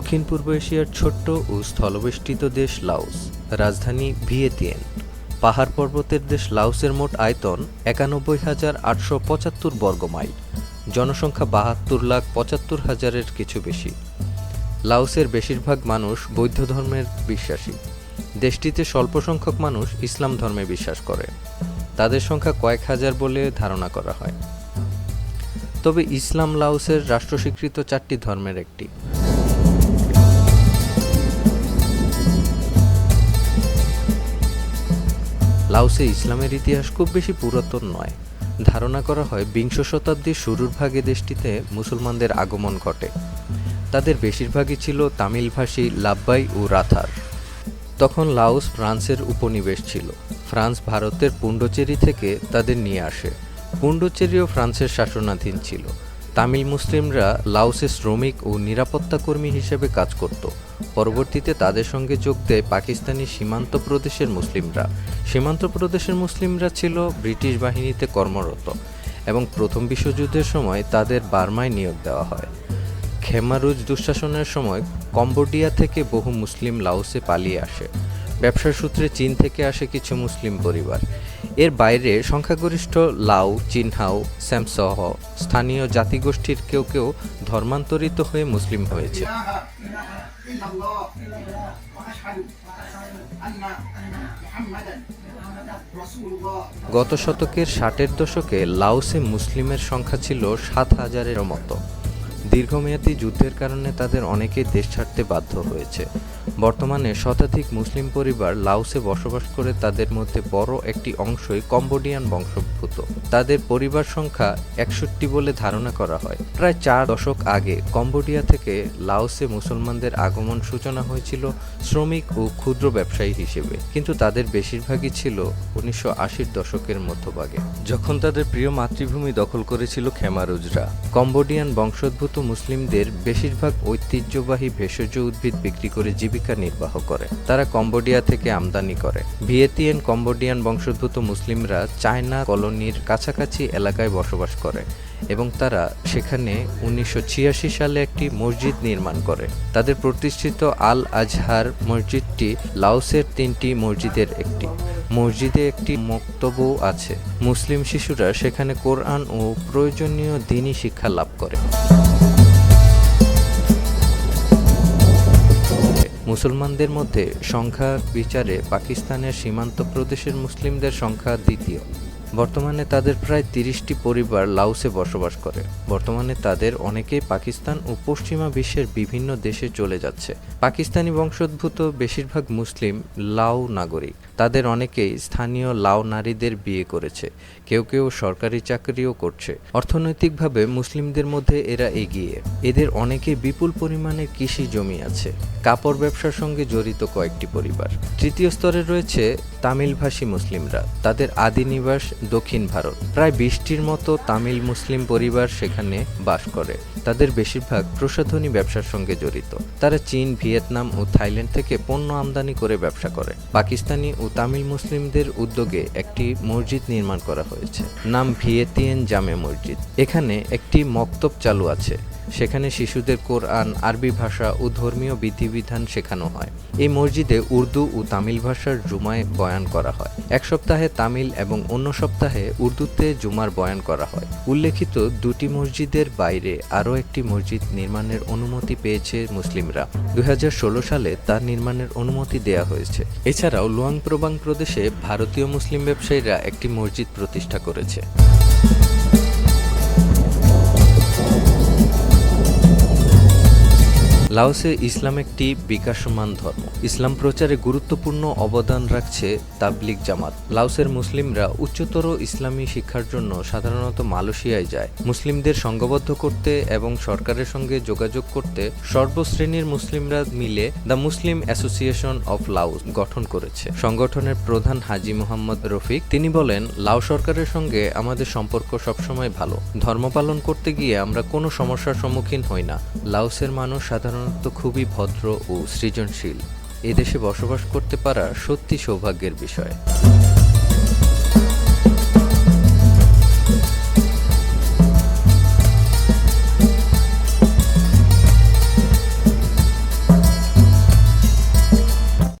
দক্ষিণ পূর্ব এশিয়ার ছোট্ট ও স্থলবেষ্টিত দেশ লাওস, রাজধানী ভিয়েতিয়েন পাহাড় পর্বতের দেশ লাওসের মোট আয়তন একানব্বই হাজার আটশো পঁচাত্তর বর্গমাইল জনসংখ্যা বাহাত্তর লাখ পঁচাত্তর হাজারের কিছু বেশি। লাওসের বেশিরভাগ মানুষ বৌদ্ধ ধর্মের বিশ্বাসী। দেশটিতে স্বল্প সংখ্যক মানুষ ইসলাম ধর্মে বিশ্বাস করে। তাদের সংখ্যা কয়েক হাজার বলে ধারণা করা হয়। তবে ইসলাম লাওসের রাষ্ট্রস্বীকৃত চারটি ধর্মের একটি। লাওসে ইসলামের ইতিহাস খুব বেশি পুরাতন নয়। ধারণা করা হয় বিংশ শতাব্দীর শুরুর ভাগে দেশটিতে মুসলমানদের আগমন ঘটে। তাদের বেশিরভাগই ছিল তামিলভাষী লাব্বাই ও রাথার। তখন লাওস ফ্রান্সের উপনিবেশ ছিল। ফ্রান্স ভারতের পুন্ডুচেরি থেকে তাদের নিয়ে আসে। পুন্ডুচেরিও ফ্রান্সের শাসনাধীন ছিল। তামিল মুসলিমরা লাওসে শ্রমিক ও নিরাপত্তা কর্মী হিসেবে কাজ করত। পরবর্তীতে তাদের সঙ্গে যোগ দেয় পাকিস্তানি সীমান্ত প্রদেশের মুসলিমরা। সীমান্ত প্রদেশের মুসলিমরা ছিল ব্রিটিশ বাহিনীতে কর্মরত এবং প্রথম বিশ্বযুদ্ধের সময় তাদের বার্মায় নিয়োগ দেওয়া হয়। খেমারুজ দুঃশাসনের সময় কম্বোডিয়া থেকে বহু মুসলিম লাওসে পালিয়ে আসে। ব্যবসার সূত্রে চীন থেকে আসে কিছু মুসলিম পরিবার। এর বাইরে সংখ্যাগরিষ্ঠ লাউ চিনহাও, স্যামসহ স্থানীয় জাতিগোষ্ঠীর কেউ কেউ ধর্মান্তরিত হয়ে মুসলিম হয়েছে। গত শতকের ষাটের দশকে লাওসে মুসলিমের সংখ্যা ছিল সাত হাজারের মতো। দীর্ঘমেয়াদী যুদ্ধের কারণে তাদের অনেকে দেশ ছাড়তে বাধ্য হয়েছে। বর্তমানে শতাধিক মুসলিম পরিবার লাওসে বসবাস করে তাদের মধ্যে বড় একটি অংশই কম্বোডিয়ান বংশোদ্ভূত। তাদের পরিবার সংখ্যা একষট্টি বলে ধারণা করা হয়। প্রায় চার দশক আগে কম্বোডিয়া থেকে লাওসে মুসলমানদের আগমন সূচনা হয়েছিল শ্রমিক ও ক্ষুদ্র ব্যবসায়ী হিসেবে। কিন্তু তাদের বেশিরভাগই ছিল উনিশশো আশির দশকের মধ্যভাগে। যখন তাদের প্রিয় মাতৃভূমি দখল করেছিল খেমারুজরা, কম্বোডিয়ান বংশোদ্ভূত মুসলিমদের বেশিরভাগ ঐতিহ্যবাহী ভেষজ উদ্ভিদ বিক্রি করে জীবিকা নির্বাহ করে। তারা কম্বোডিয়া থেকে আমদানি করে। ভিয়েতিয়েন কম্বোডিয়ান বংশোদ্ভূত মুসলিমরা চায়না কলোনির কাছাকাছি এলাকায় বসবাস করে এবং তারা সেখানে উনিশশো ছিয়াশি সালে একটি মসজিদ নির্মাণ করে। তাদের প্রতিষ্ঠিত আল আজহার মসজিদটি লাওসের তিনটি মসজিদের একটি। মসজিদে একটি মক্তবও আছে। মুসলিম শিশুরা সেখানে কোরআন ও প্রয়োজনীয় দিনী শিক্ষা লাভ করে। মুসলমানদের মধ্যে সংখ্যা বিচারে পাকিস্তানের সীমান্ত প্রদেশের মুসলিমদের সংখ্যা দ্বিতীয়। বর্তমানে তাদের প্রায় তিরিশটি পরিবার লাওসে বসবাস করে। বর্তমানে তাদের অনেকেই পাকিস্তান ও পশ্চিমা বিশ্বের বিভিন্ন দেশে চলে যাচ্ছে। পাকিস্তানি বংশোদ্ভূত বেশিরভাগ মুসলিম লাও নাগরিক। তাদের অনেকেই স্থানীয় লাও নারীদের বিয়ে করেছে। কেউ কেউ সরকারি চাকরিও করছে। অর্থনৈতিকভাবে মুসলিমদের মধ্যে এরা এগিয়ে। এদের অনেকে বিপুল পরিমাণে কৃষি জমি আছে। কাপড় ব্যবসার সঙ্গে জড়িত কয়েকটি পরিবার। তৃতীয় স্তরে রয়েছে তামিলভাষী মুসলিমরা। তাদের আদি নিবাস দক্ষিণ ভারত। প্রায় বিশটির মতো তামিল মুসলিম পরিবার সেখানে বাস করে। তাদের বেশিরভাগ প্রসাধনী ব্যবসার সঙ্গে জড়িত। তারা চীন, ভিয়েতনাম ও থাইল্যান্ড থেকে পণ্য আমদানি করে ব্যবসা করে। পাকিস্তানি ও তামিল মুসলিমদের উদ্যোগে একটি মসজিদ নির্মাণ করা হয়েছে। নাম ভিয়েতিয়েন জামে মসজিদ। এখানে একটি মক্তব চালু আছে। সেখানে শিশুদের কোরআন, আরবি ভাষা ও ধর্মীয় বিধিবিধান শেখানো হয়। এই মসজিদে উর্দু ও তামিল ভাষার জুমায় বয়ান করা হয়। এক সপ্তাহে তামিল এবং অন্য সপ্তাহে উর্দুতে জুমার বয়ান করা হয়। উল্লেখিত দুটি মসজিদের বাইরে আরও একটি মসজিদ নির্মাণের অনুমতি পেয়েছে মুসলিমরা। দুই হাজার ষোলো সালে তার নির্মাণের অনুমতি দেয়া হয়েছে। এছাড়াও লুয়াং প্রবাং প্রদেশে ভারতীয় মুসলিম ব্যবসায়ীরা একটি মসজিদ প্রতিষ্ঠা করেছে। লাওসে ইসলাম একটি বিকাশমান ধর্ম। ইসলাম প্রচারে গুরুত্বপূর্ণ অবদান রাখছে তাবলিগ জামাত। লাওসের মুসলিমরা উচ্চতর ইসলামী শিক্ষার জন্য সাধারণত মালয়েশিয়ায় যায়। মুসলিমদের সংঘবদ্ধ করতে এবং সরকারের সঙ্গে যোগাযোগ করতে সর্বশ্রেণীর মুসলিমরা মিলে the Muslim association of Laos গঠন করেছে। সংগঠনের প্রধান হাজি মোহাম্মদ রফিক, তিনি বলেন, লাও সরকারের সঙ্গে আমাদের সম্পর্ক সবসময় ভালো। ধর্ম পালন করতে গিয়ে আমরা কোনো সমস্যার সম্মুখীন হই না। লাওসের মানুষ সাধারণত খুবই ভদ্র ও সৃজনশীল। এদেশে বসবাস করতে পারা সত্যি সৌভাগ্যের বিষয়।